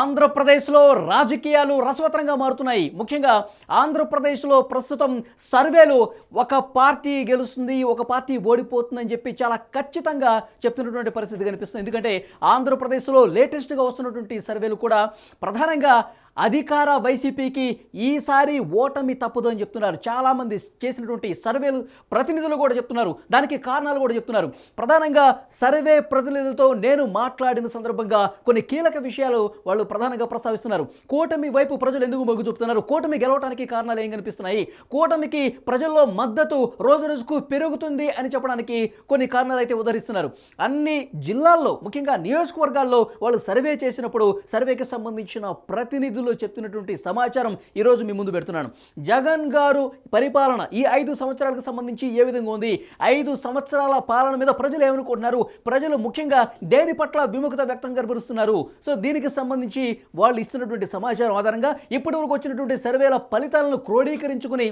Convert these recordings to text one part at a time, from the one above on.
ఆంధ్రప్రదేశ్లో రాజకీయాలు రసవతరంగా మారుతున్నాయి. ముఖ్యంగా ఆంధ్రప్రదేశ్లో ప్రస్తుతం సర్వేలు ఒక పార్టీ గెలుస్తుంది ఒక పార్టీ ఓడిపోతుందని చెప్పి చాలా ఖచ్చితంగా చెప్తున్నటువంటి పరిస్థితి కనిపిస్తుంది. ఎందుకంటే ఆంధ్రప్రదేశ్లో లేటెస్ట్గా వస్తున్నటువంటి సర్వేలు కూడా ప్రధానంగా అధికార వైసీపీకి ఈసారి ఓటమి తప్పదని చెప్తున్నారు. చాలామంది చేసినటువంటి సర్వేలు ప్రతినిధులు కూడా చెప్తున్నారు. దానికి కారణాలు కూడా చెప్తున్నారు. ప్రధానంగా సర్వే ప్రతినిధులతో నేను మాట్లాడిన సందర్భంగా కొన్ని కీలక విషయాలు వాళ్ళు ప్రధానంగా ప్రస్తావిస్తున్నారు. కూటమి వైపు ప్రజలు ఎందుకు మొగ్గు చూపుతున్నారు? కూటమి గెలవడానికి కారణాలు ఏం కనిపిస్తున్నాయి? కూటమికి ప్రజల్లో మద్దతు రోజు రోజుకు పెరుగుతుంది అని చెప్పడానికి కొన్ని కారణాలు అయితే ఉదరిస్తున్నారు అన్ని జిల్లాల్లో ముఖ్యంగా నియోజకవర్గాల్లో వాళ్ళు సర్వే చేసినప్పుడు సర్వేకి సంబంధించిన ప్రతినిధులు చెప్తున్నటువంటి సమాచారం ఈరోజు మీ ముందు పెడుతున్నాను. జగన్ గారు పరిపాలన ఈ ఐదు సంవత్సరాలకు సంబంధించి ఏ విధంగా ఉంది? ఐదు సంవత్సరాల పాలన మీద ప్రజలు ఏమనుకుంటున్నారు? ప్రజలు ముఖ్యంగా దేని పట్ల విముఖత వ్యక్తం కనబరుస్తున్నారు? సో దీనికి సంబంధించి వాళ్ళు ఇస్తున్నటువంటి సమాచారం ఆధారంగా ఇప్పటి వరకు వచ్చినటువంటి సర్వేల ఫలితాలను క్రోడీకరించుకుని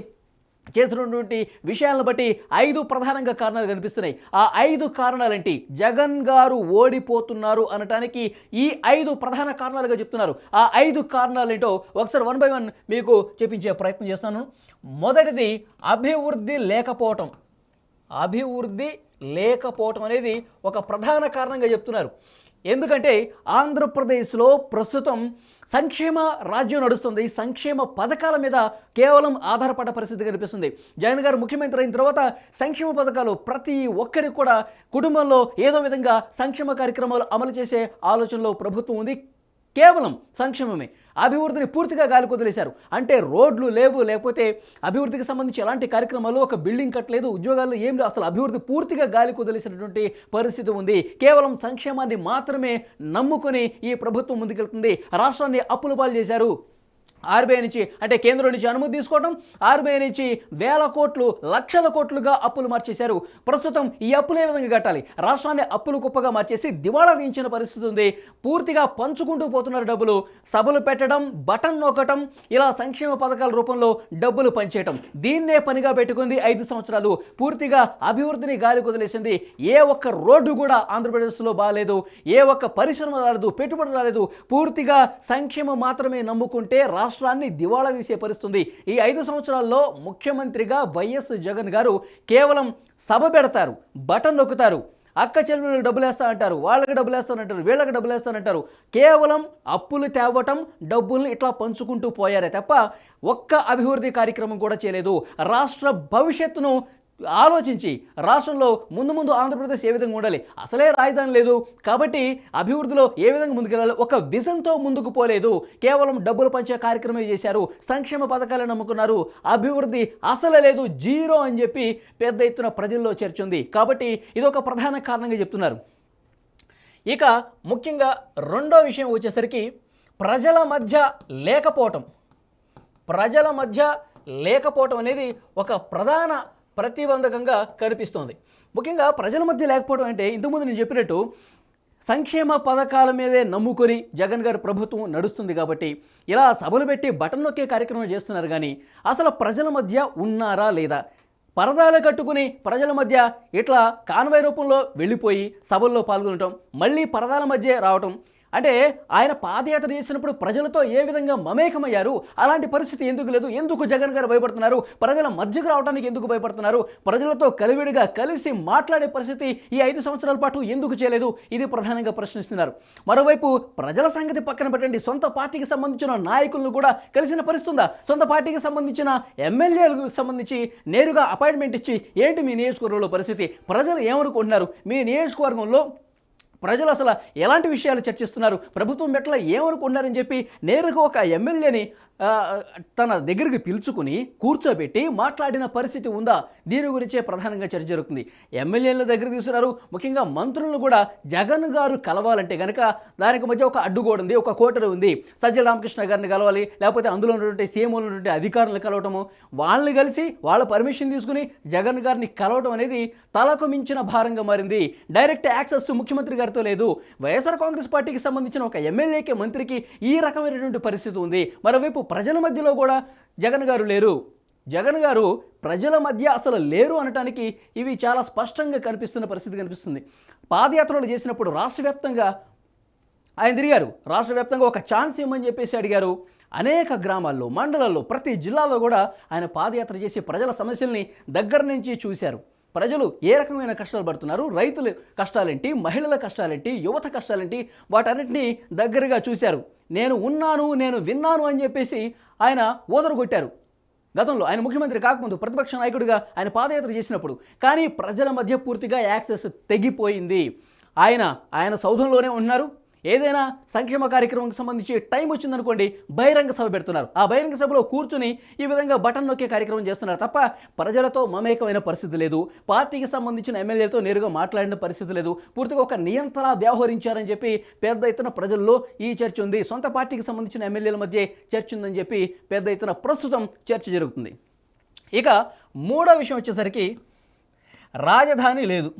చేసినటువంటి విషయాలను బట్టి ఐదు ప్రధానంగా కారణాలు కనిపిస్తున్నాయి. ఆ ఐదు కారణాలేంటి? జగన్ గారు ఓడిపోతున్నారు అనటానికి ఈ ఐదు ప్రధాన కారణాలుగా చెప్తున్నారు. ఆ ఐదు కారణాలేంటో ఒకసారి వన్ బై వన్ మీకు చెప్పించే ప్రయత్నం చేస్తాను. మొదటిది అభివృద్ధి లేకపోవటం. అభివృద్ధి లేకపోవటం అనేది ఒక ప్రధాన కారణంగా చెప్తున్నారు. ఎందుకంటే ఆంధ్రప్రదేశ్లో ప్రస్తుతం సంక్షేమ రాజ్యం నడుస్తుంది. సంక్షేమ పథకాల మీద కేవలం ఆధారపడ్డ పరిస్థితి కనిపిస్తుంది. జగన్ గారు ముఖ్యమంత్రి అయిన తర్వాత సంక్షేమ పథకాలు ప్రతి ఒక్కరికి కూడా కుటుంబంలో ఏదో విధంగా సంక్షేమ కార్యక్రమాలు అమలు చేసే ఆలోచనలో ప్రభుత్వం ఉంది. కేవలం సంక్షేమమే. అభివృద్ధిని పూర్తిగా గాలి కుదిలేశారు. అంటే రోడ్లు లేవు లేకపోతే అభివృద్ధికి సంబంధించి ఎలాంటి కార్యక్రమాలు ఒక బిల్డింగ్ కట్టలేదు ఉద్యోగాలు ఏం లేవు అసలు అభివృద్ధి పూర్తిగా గాలి కుదిలేసినటువంటి పరిస్థితి ఉంది. కేవలం సంక్షేమాన్ని మాత్రమే నమ్ముకొని ఈ ప్రభుత్వం ముందుకెళ్తుంది. రాష్ట్రాన్ని అప్పుల పాలు చేశారు. ఆర్బీఐ నుంచి అంటే కేంద్రం నుంచి అనుమతి తీసుకోవడం ఆర్బీఐ నుంచి వేల కోట్లు లక్షల కోట్లుగా అప్పులు మార్చేశారు. ప్రస్తుతం ఈ అప్పులు ఏ విధంగా కట్టాలి. రాష్ట్రాన్ని అప్పులు కుప్పగా మార్చేసి దివాళా తీయించిన పరిస్థితి ఉంది. పూర్తిగా పంచుకుంటూ పోతున్నారు డబ్బులు. సభలు పెట్టడం బటన్ నొక్కటం ఇలా సంక్షేమ పథకాల రూపంలో డబ్బులు పంచేయటం. దీన్నే పనిగా పెట్టుకుంది ఐదు సంవత్సరాలు. పూర్తిగా అభివృద్ధిని గాలి కుదిలేసింది ఏ ఒక్క రోడ్డు కూడా ఆంధ్రప్రదేశ్లో బాగాలేదు. ఏ ఒక్క పరిశ్రమ రాలేదు పెట్టుబడి రాలేదు. పూర్తిగా సంక్షేమం మాత్రమే నమ్ముకుంటే రాష్ట్రాన్ని దివాళా తీసే పరిస్థితుంది. ఈ ఐదు సంవత్సరాల్లో ముఖ్యమంత్రిగా వైఎస్ జగన్ గారు కేవలం సభ పెడతారు బటన్ నొక్కుతారు. అక్క చెల్లెలకు డబ్బులు వేస్తా అంటారు వాళ్ళకి డబ్బులు వేస్తానంటారు వీళ్ళకి డబ్బులు వేస్తానంటారు కేవలం అప్పులు తేవటం డబ్బుల్ని ఇట్లా పంచుకుంటూ పోయారే తప్ప ఒక్క అభివృద్ధి కార్యక్రమం కూడా చేయలేదు. రాష్ట్ర భవిష్యత్తును ఆలోచించి రాష్ట్రంలో ముందు ముందు ఆంధ్రప్రదేశ్ ఏ విధంగా ఉండాలి? అసలే రాజధాని లేదు. కాబట్టి అభివృద్ధిలో ఏ విధంగా ముందుకెళ్ళాలి? ఒక విజన్తో ముందుకు పోలేదు. కేవలం డబ్బులు పంచే కార్యక్రమం చేశారు. సంక్షేమ పథకాలు నమ్ముకున్నారు. అభివృద్ధి అసలు లేదు. జీరో అని చెప్పి పెద్ద ఎత్తున ప్రజల్లో చేర్చుంది. కాబట్టి ఇది ఒక ప్రధాన కారణంగా చెప్తున్నారు. ఇక ముఖ్యంగా రెండో విషయం వచ్చేసరికి ప్రజల మధ్య లేకపోవటం. ప్రజల మధ్య లేకపోవటం అనేది ఒక ప్రధాన ప్రతిబంధకంగా కనిపిస్తోంది. ముఖ్యంగా ప్రజల మధ్య లేకపోవడం అంటే ఇంతకుముందు నేను చెప్పినట్టు సంక్షేమ పథకాల మీదే నమ్ముకొని జగన్ గారి ప్రభుత్వం నడుస్తుంది కాబట్టి ఇలా సభలు పెట్టి బటన్ నొక్కే కార్యక్రమం చేస్తున్నారు కానీ అసలు ప్రజల మధ్య ఉన్నారా లేదా? పరదాలు కట్టుకుని ప్రజల మధ్య ఇట్లా కాన్వాయ్ రూపంలో వెళ్ళిపోయి సభల్లో పాల్గొనటం మళ్ళీ పరదాల మధ్య రావటం అంటే ఆయన పాదయాత్ర చేసినప్పుడు ప్రజలతో ఏ విధంగా మమేకమయ్యారు? అలాంటి పరిస్థితి ఎందుకు లేదు? ఎందుకు జగన్ గారు భయపడుతున్నారు? ప్రజల మధ్యకు రావడానికి ఎందుకు భయపడుతున్నారు? ప్రజలతో కలివిడిగా కలిసి మాట్లాడే పరిస్థితి ఈ ఐదు సంవత్సరాల పాటు ఎందుకు చేయలేదు? ఇది ప్రధానంగా ప్రశ్నిస్తున్నారు. మరోవైపు ప్రజల సంగతి పక్కన పెట్టండి. సొంత పార్టీకి సంబంధించిన నాయకులను కూడా కలిసిన పరిస్థితుందా సొంత పార్టీకి సంబంధించిన ఎమ్మెల్యేలకు సంబంధించి నేరుగా అపాయింట్మెంట్ ఇచ్చి ఏంటి మీ నియోజకవర్గంలో పరిస్థితి? ప్రజలు ఏమనుకుంటున్నారు? మీ నియోజకవర్గంలో ప్రజలు అసలు ఎలాంటి విషయాలు చర్చిస్తున్నారు? ప్రభుత్వం మెట్ల ఏమనుకున్నారని చెప్పి నేరుగా ఒక ఎమ్మెల్యేని తన దగ్గరికి పిలుచుకుని కూర్చోబెట్టి మాట్లాడిన పరిస్థితి ఉందా? దీని గురించే ప్రధానంగా చర్చ జరుగుతుంది. ఎమ్మెల్యేల దగ్గర తీసుకున్నారు ముఖ్యంగా మంత్రులను కూడా జగన్ గారు కలవాలంటే కనుక దానికి మధ్య ఒక అడ్డుగోడ ఉంది ఒక కోటరు ఉంది. సజ్జల రామకృష్ణ గారిని కలవాలి లేకపోతే అందులో ఉన్నటువంటి సీఎంలో ఉన్నటువంటి అధికారులను కలవటము. వాళ్ళని కలిసి వాళ్ళ పర్మిషన్ తీసుకుని జగన్ గారిని కలవటం అనేది తలకు మించిన భారంగా మారింది. డైరెక్ట్ యాక్సెస్ ముఖ్యమంత్రి గారితో లేదు. వైఎస్ఆర్ కాంగ్రెస్ పార్టీకి సంబంధించిన ఒక ఎమ్మెల్యేకి మంత్రికి ఈ రకమైనటువంటి పరిస్థితి ఉంది. మరోవైపు ప్రజల మధ్యలో కూడా జగన్ గారు లేరు. జగన్ గారు ప్రజల మధ్య అసలు లేరు అనటానికి ఇవి చాలా స్పష్టంగా కనిపిస్తున్న పరిస్థితి కనిపిస్తుంది. పాదయాత్రలు చేసినప్పుడు రాష్ట్ర వ్యాప్తంగా ఆయన తిరిగారు. రాష్ట్ర వ్యాప్తంగా ఒక ఛాన్స్ ఇవ్వమని చెప్పేసి అడిగారు. అనేక గ్రామాల్లో మండలాల్లో ప్రతి జిల్లాలో కూడా ఆయన పాదయాత్ర చేసి ప్రజల సమస్యల్ని దగ్గర నుంచి చూశారు. ప్రజలు ఏ రకమైన కష్టాలు పడుతున్నారు? రైతుల కష్టాలేంటి? మహిళల కష్టాలేంటి? యువత కష్టాలేంటి? వాటన్నిటినీ దగ్గరగా చూశారు. నేను ఉన్నాను నేను విన్నాను అని చెప్పేసి ఆయన ఓదరగొట్టారు గతంలో ఆయన ముఖ్యమంత్రి కాకముందు ప్రతిపక్ష నాయకుడిగా ఆయన పాదయాత్ర చేసినప్పుడు. కానీ ప్రజల మధ్య పూర్తిగా యాక్సెస్ తెగిపోయింది. ఆయన ఆయన సౌధంలోనే ఉన్నారు. ఏదైనా సంక్షేమ కార్యక్రమంకి సంబంధించి టైం వచ్చిందనుకోండి బహిరంగ సభ పెడుతున్నారు. ఆ బహిరంగ సభలో కూర్చుని ఈ విధంగా బటన్ నొక్కే కార్యక్రమం చేస్తున్నారు తప్ప ప్రజలతో మమేకమైన పరిస్థితి లేదు. పార్టీకి సంబంధించిన ఎమ్మెల్యేలతో నేరుగా మాట్లాడిన పరిస్థితి లేదు. పూర్తిగా ఒక నియంత్రణ వ్యవహరించారని చెప్పి పెద్ద ఎత్తున ప్రజల్లో ఈ చర్చ ఉంది. సొంత పార్టీకి సంబంధించిన ఎమ్మెల్యేల మధ్య చర్చ ఉందని చెప్పి పెద్ద ఎత్తున ప్రస్తుతం చర్చ జరుగుతుంది. ఇక మూడో విషయం వచ్చేసరికి రాజధాని లేదు.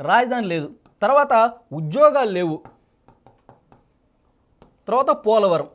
రాజధాని లేదు. తర్వాత ఉద్యోగాలు లేవు. తర్వాత పోలవరం.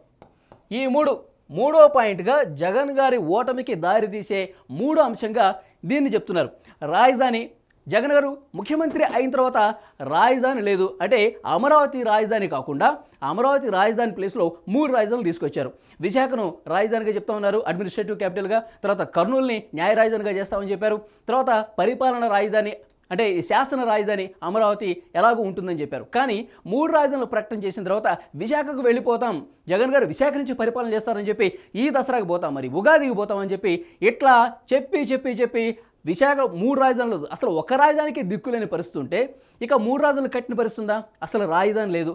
ఈ మూడు మూడో పాయింట్గా జగన్ గారి ఓటమికి దారితీసే మూడో అంశంగా దీన్ని చెప్తున్నారు. రాజధాని జగన్ గారు ముఖ్యమంత్రి అయిన తర్వాత రాజధాని లేదు. అంటే అమరావతి రాజధాని కాకుండా అమరావతి రాజధాని ప్లేస్లో మూడు రాజధానులు తీసుకొచ్చారు. విశాఖను రాజధానిగా చెప్తా ఉన్నారు. అడ్మినిస్ట్రేటివ్ క్యాపిటల్గా తర్వాత కర్నూలుని న్యాయ రాజధానిగా చేస్తామని చెప్పారు. తర్వాత పరిపాలన రాజధాని అంటే శాసన రాజధాని అమరావతి ఎలాగో ఉంటుందని చెప్పారు. కానీ మూడు రాజధానులు ప్రకటన చేసిన తర్వాత విశాఖకు వెళ్ళిపోతాం జగన్ గారు విశాఖ నుంచి పరిపాలన చేస్తారని చెప్పి ఈ దసరాకు పోతాం మరి ఉగాదికి పోతామని చెప్పి ఇట్లా చెప్పి చెప్పి చెప్పి విశాఖ మూడు రాజధానులు అసలు ఒక రాజధానికి దిక్కులేని పరిస్థితి ఉంటే ఇక మూడు రాజధానులు కట్టిన పరిస్థితుందా అసలు రాజధాని లేదు.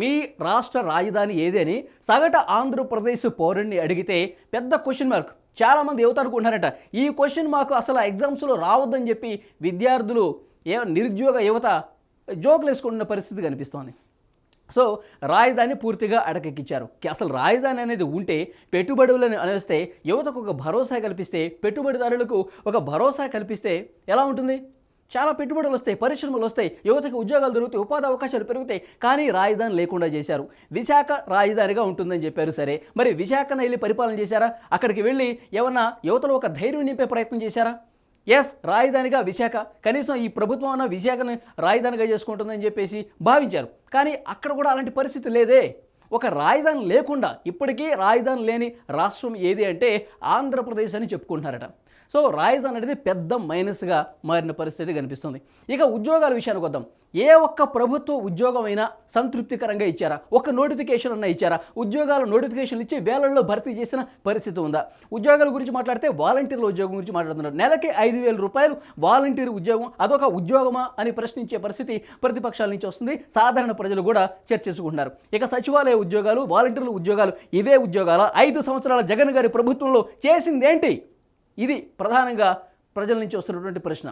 మీ రాష్ట్ర రాజధాని ఏది అని సగట ఆంధ్రప్రదేశ్ పౌరుణ్ణి అడిగితే పెద్ద క్వశ్చన్ మార్క్ చాలామంది యువత అనుకుంటున్నారట ఈ క్వశ్చన్ మాకు అసలు ఎగ్జామ్స్లో రావద్దని చెప్పి విద్యార్థులు ఏ నిరుద్యోగ యువత జోకులు వేసుకుంటున్న పరిస్థితి కనిపిస్తోంది. సో రాజధాని పూర్తిగా అడకెక్కించారు అసలు రాజధాని అనేది ఉంటే పెట్టుబడులను అనేస్తే యువతకు ఒక భరోసా కల్పిస్తే పెట్టుబడిదారులకు ఒక భరోసా కల్పిస్తే ఎలా ఉంటుంది? చాలా పెట్టుబడులు వస్తాయి పరిశ్రమలు వస్తాయి యువతకి ఉద్యోగాలు దొరుకుతాయి ఉపాధి అవకాశాలు పెరుగుతాయి. కానీ రాజధాని లేకుండా చేశారు. విశాఖ రాజధానిగా ఉంటుందని చెప్పారు సరే. మరి విశాఖన వెళ్ళి పరిపాలన చేశారా? అక్కడికి వెళ్ళి ఏమన్నా యువతలో ఒక ధైర్యం నింపే ప్రయత్నం చేశారా? ఎస్ రాజధానిగా విశాఖ. కనీసం ఈ ప్రభుత్వం అన్న విశాఖను రాజధానిగా చేసుకుంటుందని చెప్పేసి భావించారు. కానీ అక్కడ కూడా అలాంటి పరిస్థితి లేదే. ఒక రాజధాని లేకుండా ఇప్పటికీ రాజధాని లేని రాష్ట్రం ఏది అంటే ఆంధ్రప్రదేశ్ అని చెప్పుకుంటున్నారట. సో రాజధాని అనేది పెద్ద మైనస్గా మారిన పరిస్థితి కనిపిస్తుంది. ఇక ఉద్యోగాల విషయానికి వద్దాం. ఏ ఒక్క ప్రభుత్వ ఉద్యోగం అయినా సంతృప్తికరంగా ఇచ్చారా? ఒక నోటిఫికేషన్ అన్న ఇచ్చారా? ఉద్యోగాల నోటిఫికేషన్లు ఇచ్చి వేలల్లో భర్తీ చేసిన పరిస్థితి ఉందా? ఉద్యోగాల గురించి మాట్లాడితే వాలంటీర్ల ఉద్యోగం గురించి మాట్లాడుతున్నారు. నెలకి ఐదు వేల రూపాయలు వాలంటీర్ ఉద్యోగం అదొక ఉద్యోగమా అని ప్రశ్నించే పరిస్థితి ప్రతిపక్షాల నుంచి వస్తుంది. సాధారణ ప్రజలు కూడా చర్చించుకుంటున్నారు. ఇక సచివాలయ ఉద్యోగాలు వాలంటీర్ల ఉద్యోగాలు ఇవే ఉద్యోగాల? ఐదు సంవత్సరాల జగన్ గారి ప్రభుత్వంలో చేసిందేంటి? ఇది ప్రధానంగా ప్రజల నుంచి వస్తున్నటువంటి ప్రశ్న.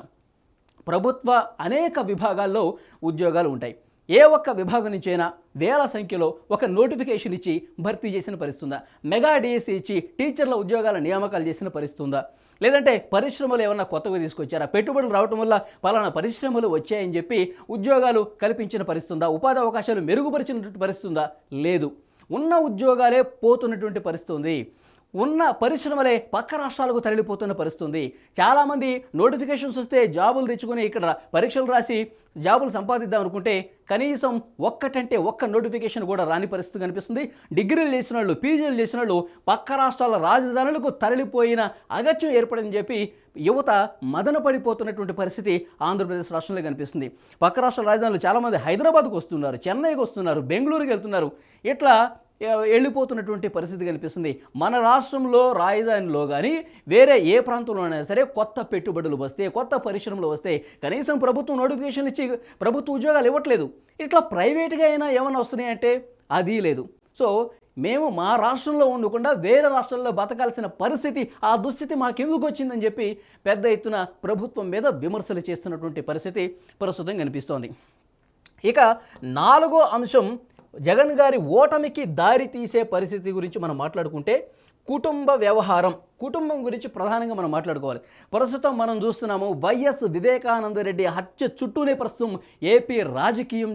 ప్రభుత్వ అనేక విభాగాల్లో ఉద్యోగాలు ఉంటాయి. ఏ ఒక్క విభాగం నుంచైనా వేల సంఖ్యలో ఒక నోటిఫికేషన్ ఇచ్చి భర్తీ చేసిన పరిస్థితి మెగా డిఎస్సి ఇచ్చి టీచర్ల ఉద్యోగాల నియామకాలు చేసిన పరిస్తుందా లేదంటే పరిశ్రమలు ఏమన్నా కొత్తగా తీసుకొచ్చారా? పెట్టుబడులు రావటం వల్ల పలానా పరిశ్రమలు వచ్చాయని చెప్పి ఉద్యోగాలు కల్పించిన పరిస్తుందా ఉపాధి అవకాశాలు మెరుగుపరిచినటువంటి పరిస్తుందా లేదు. ఉన్న ఉద్యోగాలే పోతున్నటువంటి పరిస్థితి ఉంది ఉన్న పరిశ్రమలే పక్క రాష్ట్రాలకు తరలిపోతున్న పరిస్థితి ఉంది చాలామంది నోటిఫికేషన్స్ వస్తే జాబులు తెచ్చుకొని ఇక్కడ పరీక్షలు రాసి జాబులు సంపాదిద్దాం అనుకుంటే కనీసం ఒక్కటంటే ఒక్క నోటిఫికేషన్ కూడా రాని పరిస్థితి కనిపిస్తుంది. డిగ్రీలు చేసిన వాళ్ళు పీజీలు చేసిన వాళ్ళు పక్క రాష్ట్రాల రాజధానులకు తరలిపోయిన అగత్యం ఏర్పడని చెప్పి యువత మదన పడిపోతున్నటువంటి పరిస్థితి ఆంధ్రప్రదేశ్ రాష్ట్రంలో కనిపిస్తుంది. పక్క రాష్ట్ర రాజధానులు చాలామంది హైదరాబాద్కు వస్తున్నారు చెన్నైకి వస్తున్నారు బెంగళూరుకి వెళ్తున్నారు. ఇట్లా వెళ్ళిపోతున్నటువంటి పరిస్థితి కనిపిస్తుంది. మన రాష్ట్రంలో రాజధానిలో కానీ వేరే ఏ ప్రాంతంలోనైనా సరే కొత్త పెట్టుబడులు వస్తే కొత్త పరిశ్రమలు వస్తే కనీసం ప్రభుత్వం నోటిఫికేషన్లు ఇచ్చి ప్రభుత్వ ఉద్యోగాలు ఇవ్వట్లేదు. ఇట్లా ప్రైవేట్గా అయినా ఏమైనా వస్తున్నాయంటే అది లేదు. సో మేము మా రాష్ట్రంలో ఉండకుండా వేరే రాష్ట్రాల్లో బతకాల్సిన పరిస్థితి ఆ దుస్థితి మాకెందుకు వచ్చిందని చెప్పి పెద్ద ఎత్తున ప్రభుత్వం మీద విమర్శలు చేస్తున్నటువంటి పరిస్థితి ప్రస్తుతం కనిపిస్తోంది. ఇక నాలుగో అంశం జగన్ గారి ఓటమికి దారి తీసే పరిస్థితి గురించి మనం మాట్లాడుకుంటే కుటుంబ వ్యవహారం కుటుంబం గురించి ప్రధానంగా మనం మాట్లాడుకోవాలి. ప్రస్తుతం మనం చూస్తున్నాము వైఎస్ వివేకానంద రెడ్డి హత్య చుట్టూనే ప్రస్తుతం ఏపీ రాజకీయం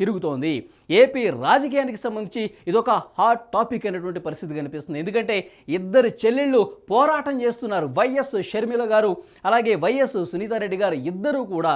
తిరుగుతోంది. ఏపీ రాజకీయానికి సంబంధించి ఇదొక హాట్ టాపిక్ అనేటువంటి పరిస్థితి కనిపిస్తుంది. ఎందుకంటే ఇద్దరు చెల్లెళ్ళు పోరాటం చేస్తున్నారు. వైఎస్ షర్మిల గారు అలాగే వైఎస్ సునీతారెడ్డి గారు ఇద్దరూ కూడా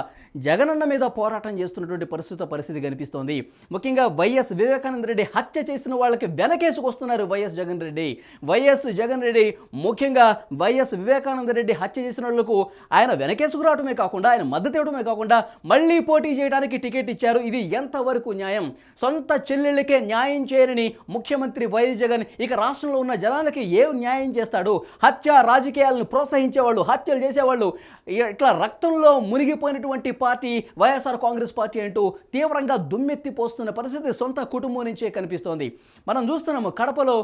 జగనన్న మీద పోరాటం చేస్తున్నటువంటి పరిస్థితి పరిస్థితి కనిపిస్తోంది. ముఖ్యంగా వైఎస్ వివేకానంద రెడ్డి హత్య చేసిన వాళ్ళకి వెనకేసుకొస్తున్నారు వైఎస్ జగన్ రెడ్డి. వైఎస్ జగన్ రెడ్డి ముఖ్య ముఖ్యంగా వైఎస్ వివేకానంద రెడ్డి హత్య చేసిన వాళ్ళకు ఆయన వెనకేసుకురావటమే కాకుండా ఆయన మద్దతు ఇవ్వడమే కాకుండా మళ్ళీ పోటీ చేయడానికి టికెట్ ఇచ్చారు. ఇది ఎంతవరకు న్యాయం? సొంత చెల్లెళ్ళకే న్యాయం చేయరని ముఖ్యమంత్రి వైఎస్ జగన్ ఇక రాష్ట్రంలో ఉన్న జనాలకి ఏం న్యాయం చేస్తాడు? హత్య రాజకీయాలను ప్రోత్సహించేవాళ్ళు హత్యలు చేసేవాళ్ళు ఇట్లా రక్తంలో మునిగిపోయినటువంటి పార్టీ వైఎస్ఆర్ కాంగ్రెస్ పార్టీ అంటూ తీవ్రంగా దుమ్మెత్తి పోస్తున్న పరిస్థితి సొంత కుటుంబం నుంచే కనిపిస్తోంది. మనం చూస్తున్నాము కడపలో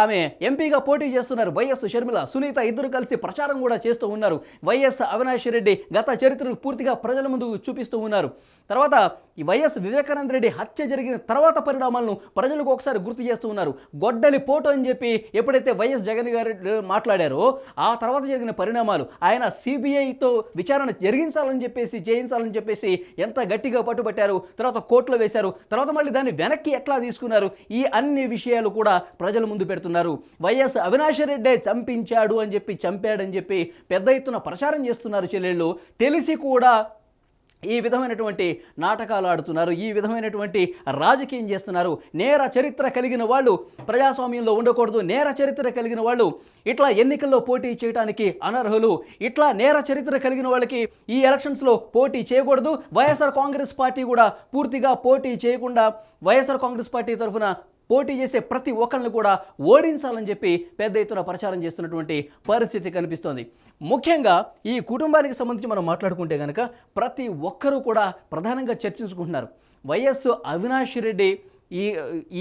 ఆమె ఎంపీగా పోటీ చేస్తున్నారు వైఎస్ షర్మిల. సునీత ఇద్దరు కలిసి ప్రచారం కూడా చేస్తూ ఉన్నారు. వైఎస్ అవినాష్ రెడ్డి గత చరిత్రను పూర్తిగా ప్రజల ముందు చూపిస్తూ ఉన్నారు. తర్వాత ఈ వైఎస్ వివేకానంద రెడ్డి హత్య జరిగిన తర్వాత పరిణామాలను ప్రజలకు ఒకసారి గుర్తు చేస్తూ ఉన్నారు. గొడ్డలి పోటు అని చెప్పి ఎప్పుడైతే వైఎస్ జగన్ గారు మాట్లాడారో ఆ తర్వాత జరిగిన పరిణామాలు ఆయన సిబిఐతో విచారణ జరిగించాలని చెప్పేసి చేయించాలని చెప్పేసి ఎంత గట్టిగా పట్టుబట్టారు తర్వాత కోర్టులో వేశారు తర్వాత మళ్ళీ దాన్ని వెనక్కి ఎట్లా తీసుకున్నారు ఈ అన్ని విషయాలు కూడా ప్రజల ముందు పెడుతున్నారు. వైఎస్ అవినాష్ రెడ్డే చంపించాడు అని చెప్పి చంపాడని చెప్పి పెద్ద ఎత్తున ప్రచారం చేస్తున్నారు చెల్లెళ్ళు. తెలిసి కూడా ఈ విధమైనటువంటి నాటకాలు ఆడుతున్నారు ఈ విధమైనటువంటి రాజకీయం చేస్తున్నారు. నేర చరిత్ర కలిగిన వాళ్ళు ప్రజాస్వామ్యంలో ఉండకూడదు. నేర చరిత్ర కలిగిన వాళ్ళు ఇట్లా ఎన్నికల్లో పోటీ చేయడానికి అనర్హులు. ఇట్లా నేర చరిత్ర కలిగిన వాళ్ళకి ఈ ఎలక్షన్స్లో పోటీ చేయకూడదు. వైఎస్ఆర్ కాంగ్రెస్ పార్టీ కూడా పూర్తిగా పోటీ చేయకుండా వైఎస్ఆర్ కాంగ్రెస్ పార్టీ తరఫున పోటీ చేసే ప్రతి ఒక్కరిని కూడా ఓడించాలని చెప్పి పెద్ద ఎత్తున ప్రచారం చేస్తున్నటువంటి పరిస్థితి కనిపిస్తోంది. ముఖ్యంగా ఈ కుటుంబానికి సంబంధించి మనం మాట్లాడుకుంటే కనుక ప్రతి ఒక్కరూ కూడా ప్రధానంగా చర్చించుకుంటున్నారు. వైఎస్ అవినాష్ రెడ్డి ఈ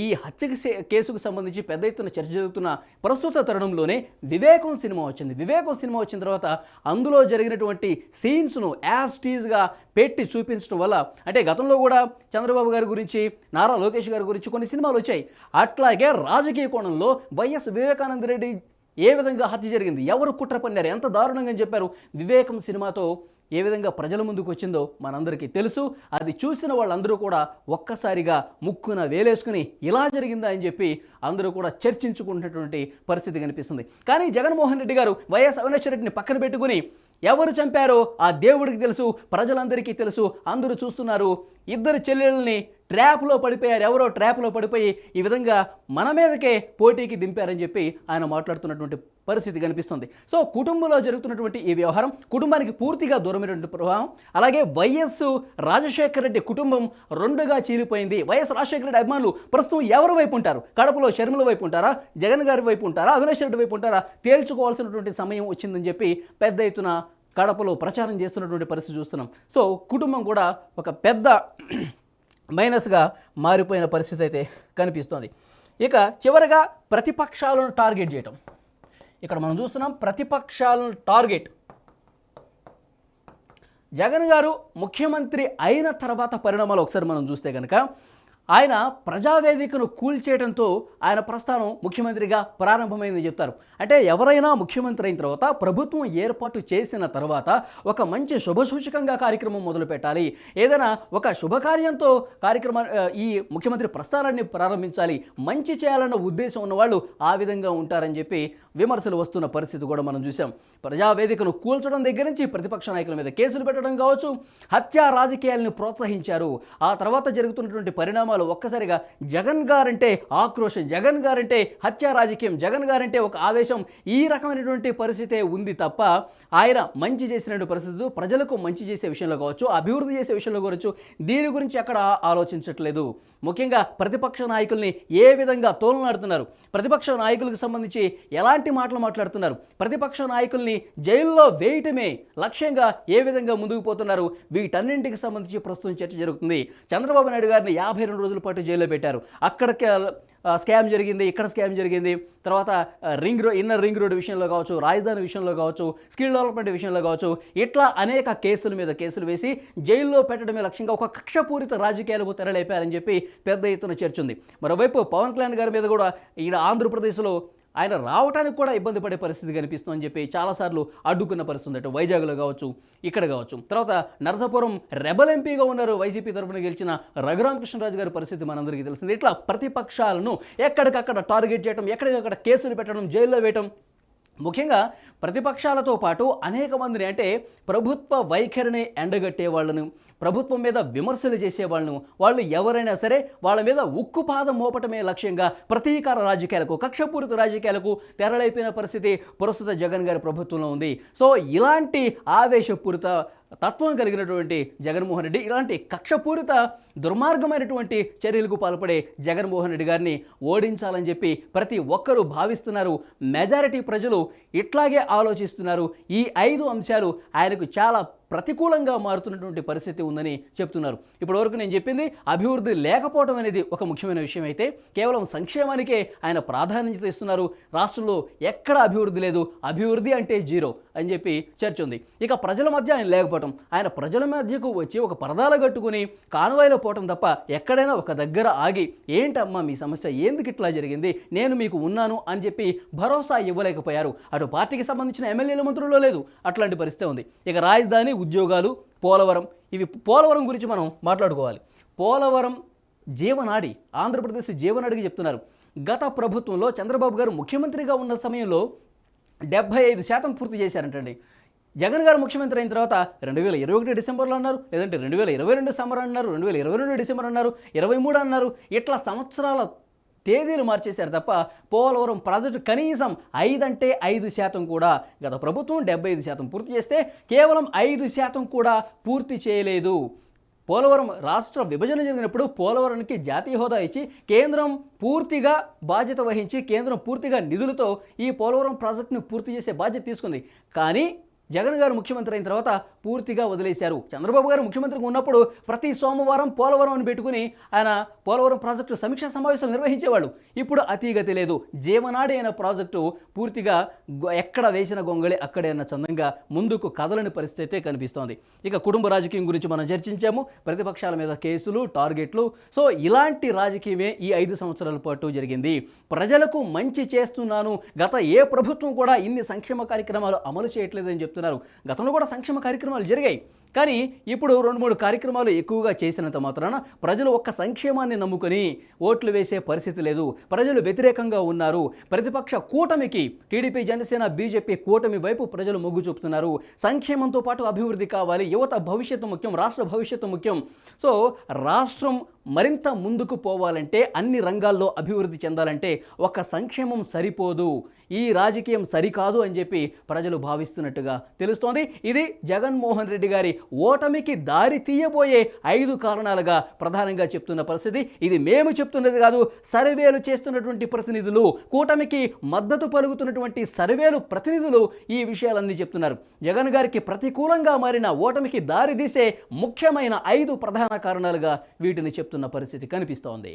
ఈ హత్యకి కేసుకు సంబంధించి పెద్ద ఎత్తున చర్చ జరుగుతున్న ప్రస్తుత తరుణంలోనే వివేకం సినిమా వచ్చింది. వివేకం సినిమా వచ్చిన తర్వాత అందులో జరిగినటువంటి సీన్స్ను యాజ్ టీజ్గా పెట్టి చూపించడం వల్ల అంటే గతంలో కూడా చంద్రబాబు గారి గురించి నారా లోకేష్ గారి గురించి కొన్ని సినిమాలు వచ్చాయి. అట్లాగే రాజకీయ కోణంలో వైఎస్ వివేకానంద రెడ్డి ఏ విధంగా హత్య జరిగింది? ఎవరు కుట్ర పన్నారు? ఎంత దారుణంగా చెప్పారు వివేకం సినిమాతో ఏ విధంగా ప్రజల ముందుకు వచ్చిందో మనందరికీ తెలుసు. అది చూసిన వాళ్ళందరూ కూడా ఒక్కసారిగా ముక్కున వేలేసుకుని ఇలా జరిగిందా అని చెప్పి అందరూ కూడా చర్చించుకుంటున్నటువంటి పరిస్థితి కనిపిస్తుంది. కానీ జగన్మోహన్ రెడ్డి గారు వైఎస్ అవినాష్ రెడ్డిని పక్కన పెట్టుకుని ఎవరు చంపారో ఆ దేవుడికి తెలుసు ప్రజలందరికీ తెలుసు అందరూ చూస్తున్నారు. ఇద్దరు చెల్లెల్ని ట్రాప్లో పడిపోయారు. ఎవరో ట్రాప్లో పడిపోయి ఈ విధంగా మన మీదకే పోటీకి దింపారని చెప్పి ఆయన మాట్లాడుతున్నటువంటి పరిస్థితి కనిపిస్తుంది. సో కుటుంబంలో జరుగుతున్నటువంటి ఈ వ్యవహారం కుటుంబానికి పూర్తిగా దూరమైనటువంటి ప్రభావం. అలాగే వైఎస్ రాజశేఖర రెడ్డి కుటుంబం రెండుగా చీలిపోయింది. వైఎస్ రాజశేఖర రెడ్డి అభిమానులు ప్రస్తుతం ఎవరి వైపు ఉంటారు? కడపలో షర్మిల వైపు ఉంటారా? జగన్ గారి వైపు ఉంటారా? అవినాష్ రెడ్డి వైపు ఉంటారా? తేల్చుకోవాల్సినటువంటి సమయం వచ్చిందని చెప్పి పెద్ద ఎత్తున కడపలో ప్రచారం చేస్తున్నటువంటి పరిస్థితి చూస్తున్నాం. సో కుటుంబం కూడా ఒక పెద్ద మైనస్గా మారిపోయిన పరిస్థితి అయితే కనిపిస్తోంది. ఇక చివరగా ప్రతిపక్షాలను టార్గెట్ చేయటం. ఇక్కడ మనం చూస్తున్నాం ప్రతిపక్షాలను టార్గెట్. జగన్ గారు ముఖ్యమంత్రి అయిన తర్వాత పరిణామాలు ఒకసారి మనం చూస్తే కనుక ఆయన ప్రజావేదికను కూల్చేయడంతో ఆయన ప్రస్థానం ముఖ్యమంత్రిగా ప్రారంభమైందని చెప్తారు. అంటే ఎవరైనా ముఖ్యమంత్రి అయిన తర్వాత ప్రభుత్వం ఏర్పాటు చేసిన తర్వాత ఒక మంచి శుభసూచకంగా కార్యక్రమం మొదలు పెట్టాలి. ఏదైనా ఒక శుభకార్యంతో కార్యక్రమం ఈ ముఖ్యమంత్రి ప్రస్థానాన్ని ప్రారంభించాలి. మంచి చేయాలన్న ఉద్దేశం ఉన్నవాళ్ళు ఆ విధంగా ఉంటారని చెప్పి విమర్శలు వస్తున్న పరిస్థితి కూడా మనం చూసాం ప్రజావేదికను కూల్చడం దగ్గర నుంచి ప్రతిపక్ష నాయకుల మీద కేసులు పెట్టడం కావచ్చు హత్యా రాజకీయాలను ప్రోత్సహించారు. ఆ తర్వాత జరుగుతున్నటువంటి పరిణామాలు ఒక్కసారిగా జగన్ గారంటే ఆక్రోశం జగన్ గారంటే హత్యా రాజకీయం జగన్ గారంటే ఒక ఆవేశం ఈ రకమైనటువంటి పరిస్థితే ఉంది తప్ప ఆయన మంచి చేసినటువంటి పరిస్థితులు ప్రజలకు మంచి చేసే విషయంలో కావచ్చు అభివృద్ధి చేసే విషయంలో కావచ్చు దీని గురించి అక్కడ ఆలోచించట్లేదు. ముఖ్యంగా ప్రతిపక్ష నాయకుల్ని ఏ విధంగా తోలనాడుతున్నారు? ప్రతిపక్ష నాయకులకు సంబంధించి ఎలాంటి మాటలు మాట్లాడుతున్నారు? ప్రతిపక్ష నాయకుల్ని జైల్లో వేయటమే లక్ష్యంగా ఏ విధంగా ముందుకు పోతున్నారు? వీటన్నింటికి సంబంధించి ప్రస్తుతం చర్చ జరుగుతుంది. చంద్రబాబు నాయుడు గారిని యాభై రెండు రోజుల పాటు జైల్లో పెట్టారు. అక్కడికి స్కామ్ జరిగింది ఇక్కడ స్కామ్ జరిగింది. తర్వాత ring road inner ring road విషయంలో కావచ్చు రాజధాని విషయంలో కావచ్చు స్కిల్ డెవలప్మెంట్ విషయంలో కావచ్చు ఇట్లా అనేక కేసుల మీద కేసులు వేసి జైల్లో పెట్టడమే లక్ష్యంగా ఒక కక్షపూరిత రాజకీయాలకు తెరలేపారని చెప్పి పెద్ద ఎత్తున చేర్చుంది. మరోవైపు పవన్ కళ్యాణ్ గారి మీద కూడా ఈడ ఆంధ్రప్రదేశ్లో ఆయన రావడానికి కూడా ఇబ్బంది పడే పరిస్థితి కనిపిస్తుందని చెప్పి చాలాసార్లు అడ్డుకున్న పరిస్థితి అంటే వైజాగ్లో కావచ్చు ఇక్కడ కావచ్చు. తర్వాత నరసాపురం రెబల్ ఎంపీగా ఉన్నారు. వైసీపీ తరఫున గెలిచిన రఘురామకృష్ణరాజు గారి పరిస్థితి మనందరికీ తెలిసింది. ఇట్లా ప్రతిపక్షాలను ఎక్కడికక్కడ టార్గెట్ చేయడం ఎక్కడికక్కడ కేసులు పెట్టడం జైల్లో వేయటం ముఖ్యంగా ప్రతిపక్షాలతో పాటు అనేక మందిని అంటే ప్రభుత్వ వైఖరిని ఎండగట్టే వాళ్ళను ప్రభుత్వం మీద విమర్శలు చేసే వాళ్ళను వాళ్ళు ఎవరైనా సరే వాళ్ళ మీద ఉక్కుపాదం మోపటమే లక్ష్యంగా ప్రతీకార రాజకీయాలకు కక్షపూరిత రాజకీయాలకు తెరలైపోయిన పరిస్థితి ప్రస్తుత జగన్ గారి ప్రభుత్వంలో ఉంది. సో ఇలాంటి ఆవేశపూరిత తత్వం కలిగినటువంటి జగన్మోహన్ రెడ్డి ఇలాంటి కక్షపూరిత దుర్మార్గమైనటువంటి చర్యలకు పాల్పడే జగన్మోహన్ రెడ్డి గారిని ఓడించాలని చెప్పి ప్రతి ఒక్కరూ భావిస్తున్నారు. మెజారిటీ ప్రజలు ఇట్లాగే ఆలోచిస్తున్నారు. ఈ ఐదు అంశాలు ఆయనకు చాలా ప్రతికూలంగా మారుతున్నటువంటి పరిస్థితి ఉందని చెప్తున్నారు. ఇప్పటివరకు నేను చెప్పింది అభివృద్ధి లేకపోవడం అనేది ఒక ముఖ్యమైన విషయం అయితే కేవలం సంక్షేమానికే ఆయన ప్రాధాన్యత ఇస్తున్నారు. రాష్ట్రంలో ఎక్కడ అభివృద్ధి లేదు అభివృద్ధి అంటే జీరో అని చెప్పి చర్చ ఉంది. ఇక ప్రజల మధ్య ఆయన లేకపోవటం ఆయన ప్రజల మధ్యకు వచ్చి ఒక పరదాల కట్టుకుని కానువాయిలో పోవటం తప్ప ఎక్కడైనా ఒక దగ్గర ఆగి ఏంటమ్మా మీ సమస్య? ఎందుకు ఇట్లా జరిగింది? నేను మీకు ఉన్నాను అని చెప్పి భరోసా ఇవ్వలేకపోయారు. అటు పార్టీకి సంబంధించిన ఎమ్మెల్యేల మంత్రుల్లో లేదు. అట్లాంటి పరిస్థితి ఉంది. ఇక రాజధాని ఉద్యోగాలు పోలవరం. ఇవి పోలవరం గురించి మనం మాట్లాడుకోవాలి. పోలవరం జీవనాడి ఆంధ్రప్రదేశ్ జీవనాడికి చెప్తున్నారు. గత ప్రభుత్వంలో చంద్రబాబు గారు ముఖ్యమంత్రిగా ఉన్న సమయంలో డెబ్బై ఐదు శాతం పూర్తి చేశారంటండి. జగన్ గారు ముఖ్యమంత్రి అయిన తర్వాత రెండు వేల ఇరవై ఒకటి డిసెంబర్లో అన్నారు లేదంటే రెండు వేల ఇరవై రెండు సమ్మర్ అన్నారు రెండు వేల ఇరవై రెండు డిసెంబర్ అన్నారు ఇరవై మూడు అన్నారు. ఇట్లా సంవత్సరాల తేదీలు మార్చేశారు తప్ప పోలవరం ప్రాజెక్టు కనీసం ఐదంటే ఐదు శాతం కూడా గత ప్రభుత్వం డెబ్బై ఐదు శాతం పూర్తి చేస్తే కేవలం ఐదు శాతం కూడా పూర్తి చేయలేదు. పోలవరం రాష్ట్ర విభజన జరిగినప్పుడు పోలవరానికి జాతీయ హోదా ఇచ్చి కేంద్రం పూర్తిగా బాధ్యత వహించి కేంద్రం పూర్తిగా నిధులతో ఈ పోలవరం ప్రాజెక్టును పూర్తి చేసే బాధ్యత తీసుకుంది. కానీ జగన్ గారు ముఖ్యమంత్రి అయిన తర్వాత పూర్తిగా వదిలేశారు. చంద్రబాబు గారు ముఖ్యమంత్రిగా ఉన్నప్పుడు ప్రతి సోమవారం పోలవరం అని పెట్టుకుని ఆయన పోలవరం ప్రాజెక్టు సమీక్షా సమావేశాలు నిర్వహించేవాళ్ళు. ఇప్పుడు అతీగతి లేదు. జీవనాడి అయిన ప్రాజెక్టు పూర్తిగా ఎక్కడ వేసిన గొంగళి అక్కడే అన్న చందంగా ముందుకు కదలని పరిస్థితి కనిపిస్తోంది. ఇక కుటుంబ రాజకీయం గురించి మనం చర్చించాము. ప్రతిపక్షాల మీద కేసులు టార్గెట్లు. సో ఇలాంటి రాజకీయమే ఈ ఐదు సంవత్సరాల పాటు జరిగింది. ప్రజలకు మంచి చేస్తున్నాను. గత ఏ ప్రభుత్వం కూడా ఇన్ని సంక్షేమ కార్యక్రమాలు అమలు చేయట్లేదని చెప్తున్నారు. గతంలో కూడా సంక్షేమ కార్యక్రమాలు జరిగాయి. కానీ ఇప్పుడు రెండు మూడు కార్యక్రమాలు ఎక్కువగా చేసినంత మాత్రాన ప్రజలు ఒక్క సంక్షేమాన్ని నమ్ముకొని ఓట్లు వేసే పరిస్థితి లేదు. ప్రజలు వ్యతిరేకంగా ఉన్నారు. ప్రతిపక్ష కూటమికి టీడీపీ జనసేన బీజేపీ కూటమి వైపు ప్రజలు మొగ్గు చూపుతున్నారు. సంక్షేమంతో పాటు అభివృద్ధి కావాలి. యువత భవిష్యత్తు ముఖ్యం. రాష్ట్ర భవిష్యత్తు ముఖ్యం. సో రాష్ట్రం మరింత ముందుకు పోవాలంటే అన్ని రంగాల్లో అభివృద్ధి చెందాలంటే ఒక సంక్షేమం సరిపోదు. ఈ రాజకీయం సరికాదు అని చెప్పి ప్రజలు భావిస్తున్నట్టుగా తెలుస్తోంది. ఇది జగన్మోహన్ రెడ్డి గారి ఓటమికి దారి తీయబోయే ఐదు కారణాలుగా ప్రధానంగా చెప్తున్న పరిస్థితి. ఇది మేము చెప్తున్నది కాదు సర్వేలు చేస్తున్నటువంటి ప్రతినిధులు కూటమికి మద్దతు పలుకుతున్నటువంటి సర్వేలు ప్రతినిధులు ఈ విషయాలన్నీ చెప్తున్నారు. జగన్ గారికి ప్రతికూలంగా మారిన ఓటమికి దారి తీసే ముఖ్యమైన ఐదు ప్రధాన కారణాలుగా వీటిని చెప్తున్న పరిస్థితి కనిపిస్తోంది.